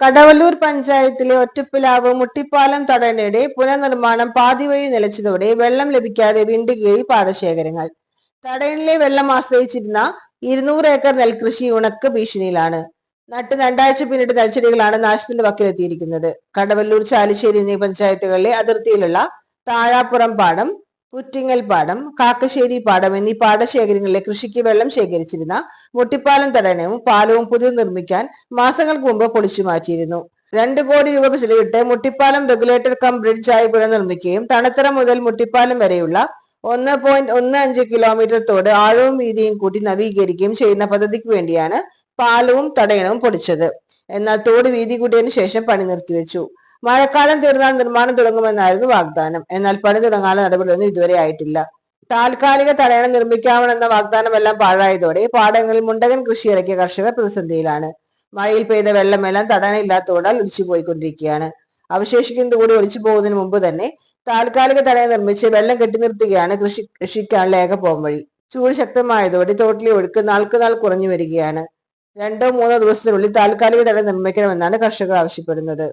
കടവല്ലൂർ പഞ്ചായത്തിലെ ഒറ്റപ്പിലാവ് മുട്ടിപ്പാലം തടയണയുടെ പുനർനിർമ്മാണം പാതിവഴി നിലച്ചതോടെ വെള്ളം ലഭിക്കാതെ വിണ്ടുകീഴി പാടശേഖരങ്ങൾ. തടയണിലെ വെള്ളം ആശ്രയിച്ചിരുന്ന ഇരുന്നൂറ് ഏക്കർ നെൽകൃഷി ഉണക്ക് ഭീഷണിയിലാണ്. നട്ട് രണ്ടാഴ്ച പിന്നിട്ട് നെൽച്ചെടികളാണ് നാശത്തിന്റെ വക്കിലെത്തിയിരിക്കുന്നത്. കടവല്ലൂർ ചാലിശ്ശേരി എന്നീ പഞ്ചായത്തുകളിലെ അതിർത്തിയിലുള്ള താഴാപ്പുറം പാടം പുറ്റിങ്ങൽ പാടം കാക്കശ്ശേരി പാടം എന്നീ പാടശേഖരങ്ങളിലെ കൃഷിക്ക് വെള്ളം ശേഖരിച്ചിരുന്ന മുട്ടിപ്പാലം തടയണവും പാലവും പുതിയ നിർമ്മിക്കാൻ മാസങ്ങൾക്ക് മുമ്പ് പൊളിച്ചു മാറ്റിയിരുന്നു. രണ്ട് കോടി രൂപ ചെലവിട്ട് മുട്ടിപ്പാലം റെഗുലേറ്റർ കം ബ്രിഡ്ജ് ആയി പുനർനിർമ്മിക്കുകയും തണുത്തറ മുതൽ മുട്ടിപ്പാലം വരെയുള്ള ഒന്ന് പോയിന്റ് ഒന്ന് അഞ്ച് കിലോമീറ്റർ തോട് ആഴവും വീതിയും കൂട്ടി നവീകരിക്കുകയും ചെയ്യുന്ന പദ്ധതിക്ക് വേണ്ടിയാണ് പാലവും തടയണവും പൊളിച്ചത്. എന്നാൽ തോട് വീതി കൂട്ടിയതിനു ശേഷം പണി നിർത്തിവെച്ചു. മഴക്കാലം തീർന്നാൽ നിർമ്മാണം തുടങ്ങുമെന്നായിരുന്നു വാഗ്ദാനം. എന്നാൽ പണി തുടങ്ങാനുള്ള നടപടിയൊന്നും ഇതുവരെ ആയിട്ടില്ല. താൽക്കാലിക തടയണം നിർമ്മിക്കാമെന്ന വാഗ്ദാനമെല്ലാം പാഴായതോടെ പാടങ്ങളിൽ മുണ്ടകൻ കൃഷി ഇറക്കിയ കർഷകർ പ്രതിസന്ധിയിലാണ്. മഴയിൽ പെയ്ത വെള്ളമെല്ലാം തടയണയില്ലാത്തതോടാൽ ഒലിച്ചു പോയിക്കൊണ്ടിരിക്കുകയാണ് അവശേഷിക്കുന്നത് കൂടി ഒലിച്ചു പോകുന്നതിന് മുമ്പ് തന്നെ താൽക്കാലിക തടയണം നിർമ്മിച്ച് വെള്ളം കെട്ടി നിർത്തുകയാണ് കൃഷി കൃഷിക്കാനുള്ള ഏക പോംവഴി. ചൂട് ശക്തമായതോടെ തോട്ടിലെ ഒഴുക്ക് നാൾക്കുനാൾ കുറഞ്ഞു വരികയാണ് രണ്ടോ മൂന്നോ ദിവസത്തിനുള്ളിൽ താൽക്കാലിക തടയം നിർമ്മിക്കണമെന്നാണ് കർഷകർ ആവശ്യപ്പെടുന്നത്.